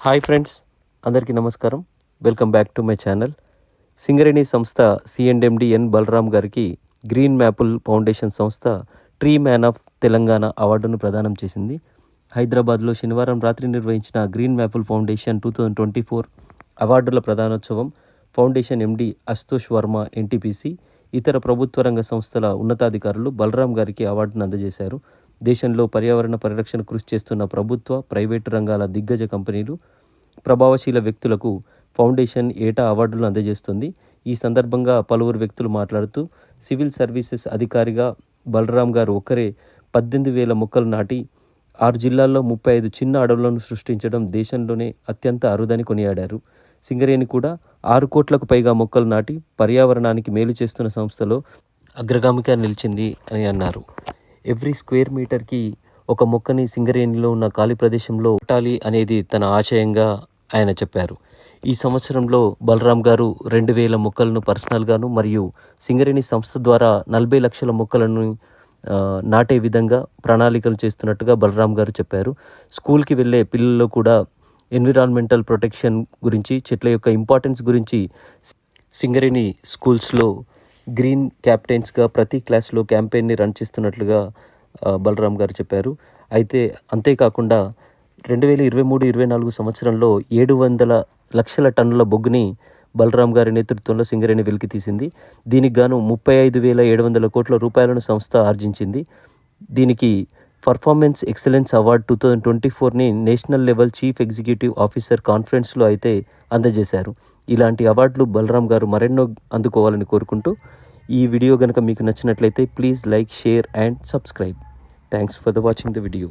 Hi friends అందరికీ నమస్కారం. Welcome back to my channel. Singareni సంస్థ C and MD N Balaram గారికి green maple foundation సంస్థ tree man of Telangana అవార్డును ప్రదానం చేసింది. హైదరాబాద్లో శనివారం రాత్రి నిర్వహించిన green maple foundation two thousand twenty four అవార్డుల ప్రధానోత్సవం foundation MD Ashutosh Varma NTPC ఇతర ప్రభుత్వ రంగ సంస్థల ఉన్నతాధికారులు బలరాం గారికి అవార్డును అందజేశారు. దేశంలో పర్యావరణ పరిరక్షణ కృషి చేస్తున్న ప్రభుత్వ ప్రైవేటు రంగాల దిగ్గజ కంపెనీలు ప్రభావశీల వ్యక్తులకు ఫౌండేషన్ ఏటా అవార్డులు అందజేస్తుంది. ఈ సందర్భంగా పలువురు వ్యక్తులు మాట్లాడుతూ సివిల్ సర్వీసెస్ అధికారిగా బలరాం గారు ఒక్కరే పద్దెనిమిది వేల మొక్కలు నాటి ఆరు జిల్లాల్లో ముప్పై ఐదు చిన్న అడవులను సృష్టించడం దేశంలోనే అత్యంత అరుదని కొనియాడారు. సింగరేణి కూడా ఆరు కోట్లకు పైగా మొక్కలు నాటి పర్యావరణానికి మేలు చేస్తున్న సంస్థలో అగ్రగామిగా నిలిచింది అని అన్నారు. ఎవ్రీ స్క్వేర్ మీటర్కి ఒక మొక్కని సింగరేణిలో ఉన్న ఖాళీ ప్రదేశంలో పెట్టాలి అనేది తన ఆశయంగా ఆయన చెప్పారు. ఈ సంవత్సరంలో బలరాం గారు రెండు వేల మొక్కలను పర్సనల్గాను మరియు సింగరేణి సంస్థ ద్వారా నలభై లక్షల మొక్కలను నాటే విధంగా ప్రణాళికలు చేస్తున్నట్టుగా బలరాం గారు చెప్పారు. స్కూల్కి వెళ్ళే పిల్లల్లో కూడా ఎన్విరాన్మెంటల్ ప్రొటెక్షన్ గురించి చెట్ల యొక్క ఇంపార్టెన్స్ గురించి సింగరేణి స్కూల్స్లో గ్రీన్ క్యాప్టెన్స్గా ప్రతి క్లాస్లో క్యాంపెయిన్ని రన్ చేస్తున్నట్లుగా బలరామ్ బలరాం గారు చెప్పారు. అయితే అంతేకాకుండా రెండు వేల ఇరవై మూడు ఇరవై నాలుగు సంవత్సరంలో ఏడు వందల లక్షల టన్నుల బొగ్గుని బలరాం గారి నేతృత్వంలో సింగరేణి వెలికి తీసింది. దీనికి గాను ముప్పై ఐదు వేల ఏడు వందల కోట్ల రూపాయలను సంస్థ ఆర్జించింది. దీనికి performance excellence award two thousand twenty ఫోర్ని national level chief executive officer కాన్ఫరెన్స్లో అయితే అందజేశారు. ఇలాంటి అవార్డులు బలరాం గారు మరెన్నో అందుకోవాలని కోరుకుంటూ ఈ వీడియో కనుక మీకు నచ్చినట్లయితే please like share and subscribe thanks for the watching the video